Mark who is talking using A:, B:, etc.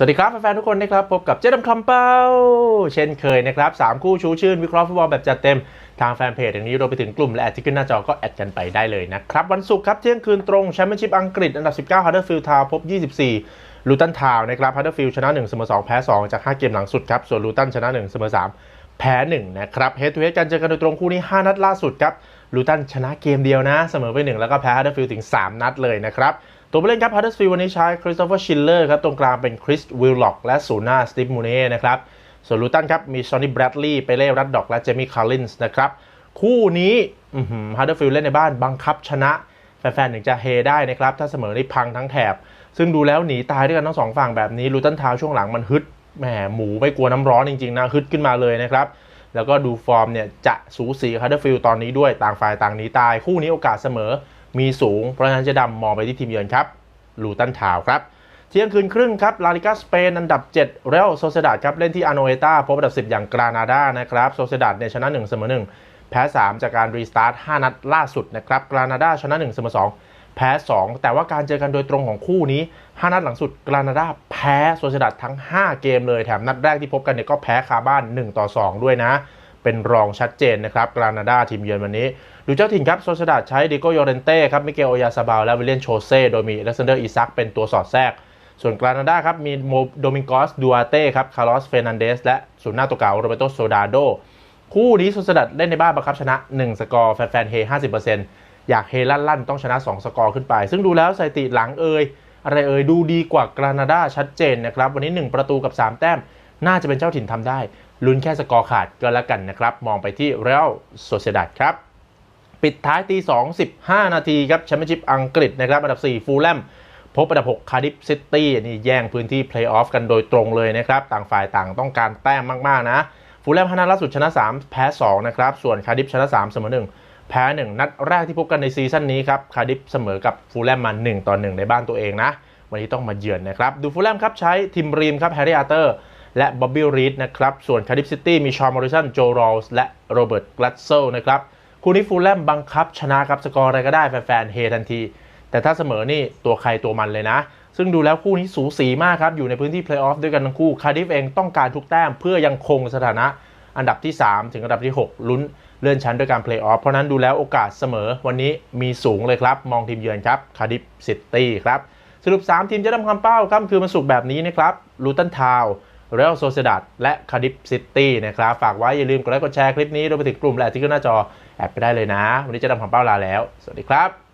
A: สวัสดีครับแฟนๆทุกคนนะครับพบกับเจ๊ดำคำเป้า เช่นเคยนะครับสามคู่ชูชื่น วิเคราะห์ฟุตบอลแบบจัดเต็มทางแฟนเพจอย่างนี้รวมไปถึงกลุ่มและแอดที่ขึ้นหน้าจอก็แอดกันไปได้เลยนะครับ วันศุกร์ครับเที่ยงคืนตรงแชมเปี้ยนชิพอังกฤษ อันดับ 19 Huddersfield Town พบ 24ลูตันทาวนะครับฮัตเตอร์ฟิลด์ชนะ1เสมอ2แพ้ 2 จาก 5 เกมหลังสุดครับส่วนลูตันชนะ1เสมอ3 แพ้1นะครับเฮดทูเฮดกันเจอกันโดยตรงคู่นี้ 5 นัดล่าสุดครับลูตันชนะเกมเดียวนะ เสมอไป 1 แล้วก็แพ้ Huddersfield ถึง 3 นัดเลยนะครับ ตัวผู้เล่นครับ Huddersfield วันนี้ใช้คริสโตเฟอร์ชิลเลอร์ครับตรงกลางเป็นคริสวิลล็อกและศูนย์หน้าสตีฟมูเน่นะครับส่วนลูตันครับมีชอนนี่แบรดลีย์เปเล่รัดดอกและเจมี่คาร์ลินส์นะครับคู่นี้ฮัตเดอร์ฟิลด์เล่นในบ้านบังคับชนะแฟนๆถึงจะเฮได้นะครับถ้าเสมอนี่พังทั้งแถบ ซึ่งดูแล้วหนีตายด้วยกันทั้งสองฝั่งแบบนี้ลูตันทาวช่วงหลังมันฮึด แหมหมูไม่กลัวน้ำร้อนจริงๆนะฮึดขึ้นมาเลยนะครับ แล้วก็ดูฟอร์มเนี่ยจะสูสีฮัตเดอร์ฟิลตอนนี้ด้วยต่างฝ่ายต่างหนีตาย คู่นี้โอกาสเสมอมีสูง เพราะฉะนั้นจะดำมองไปที่ทีมเยือนครับลูตันทาวครับเที่ยงคืนครึ่งครับลาลิกาสเปนอันดับ 7 เรอัลโซเซดาดครับเล่นที่อาโนเอตาพบอันดับ 10 อย่างกรานาดานะครับโซเซดาดเนี่ยชนะ1เสมอ1แพ้ 3 จากการรีสตาร์ท 5 นัดล่าสุดนะครับกรานาดาชนะ1เสมอ2 แพ้ 2 แต่ว่าการเจอกันโดยตรงของคู่นี้ 5 นัดหลังสุดกรานาดาแพ้โซเซดาดทั้ง 5 เกมเลยแถมนัดแรกที่พบกันเนี่ยก็แพ้คาบ้าน 1 ต่อ 2 ด้วยนะ เป็นรองชัดเจนนะครับกรานาดาทีมเยือนวันนี้ ดูเจ้าถิ่นครับโซเซดาดใช้ดิโกโยเรนเต้ครับมิเกลโอยาซาบาลและวิลเลียนโชเซ่โดยมีอเล็กซานเดอร์อีซักเป็นตัวสอดแทรกส่วนกรานาดาครับมีโมโดมิงกอสดูอาเต้ครับคาร์ลอสเฟรนันเดสและศูนย์หน้าตัวเก่าโรเบโตโซดาโดคู่นี้สุสดัดเล่นในบ้านบังคับชนะ 1 สกอร์แฟนๆเฮ50% อยากเฮลั่นๆต้องชนะ 2 สกอร์ขึ้นไป ซึ่งดูแล้วสถิติหลังเอ่ยอะไรเอ่ยดูดีกว่ากรานาดาชัดเจนนะครับ วันนี้ 1 ประตูกับ 3 แต้ม น่าจะเป็นเจ้าถิ่นทำได้ ลุ้นแค่สกอร์ขาดก็แล้วกันนะครับ มองไปที่เรอัลโซเซดัดครับ ปิดท้ายตี2 15 นาทีครับแชมเปี้ยนชิพอังกฤษนะครับอันดับ 4 ฟูลแลมพบอันดับ 6 คาร์ดิฟซิตี้นี่แย่งพื้นที่เพลย์ออฟกันโดยตรงเลยนะครับ ต่างฝ่ายต่างต้องการแต้มมาก ๆ นะ ฟูลแลมพนัดล่าสุดชนะ 3 แพ้ 2 นะครับ ส่วนคาร์ดิฟชนะ 3 เสมอ1 แพ้1นัดแรกที่พบกันในซีซั่นนี้ครับคาร์ดิฟเสมอกับฟูลแลมมา1ต่อ1ในบ้านตัวเองนะ วันนี้ต้องมาเยือนนะครับ ดูฟูลแลมครับใช้ทิมรีมครับแฮร์รี่อาร์เตอร์และบ๊อบบี้รีดนะครับ ส่วนคาร์ดิฟซิตี้มีชอร์มอริสันโจโรลส์และโรเบิร์ตกลัตเซลนะครับคู่นี้ฟูลแลมบังคับชนะครับสกอร์อะไรก็ได้แฟนๆเฮทันที แต่ถ้าเสมอนี่ตัวใครตัวมันเลยนะ ซึ่งดูแล้วคู่นี้สูสีมากครับอยู่ในพื้นที่เพลย์ออฟด้วยกันทั้งคู่คาร์ดิฟเองต้องการทุกแต้มเพื่อยังคงสถานะ อันดับที่ 3 ถึงอันดับที่ 6 ลุ้นเลื่อนชั้นด้วยการเพลย์ออฟเพราะนั้นดูแล้วโอกาสเสมอวันนี้มีสูงเลยครับ มองทีมเยือนครับคาร์ดิฟซิตี้ครับสรุป 3 ทีมจะทำความเป้าครับคือมันสุกร์แบบนี้นะครับลูตันทาวเรอัลโซเซดัดและคาร์ดิฟซิตี้นะครับ ฝากไว้อย่าลืมกดไลค์กดแชร์คลิปนี้รวมไปถึงกลุ่มและที่ขึ้นหน้าจอแอดไปได้เลยนะ วันนี้จะทำความเป้าลาแล้ว สวัสดีครับ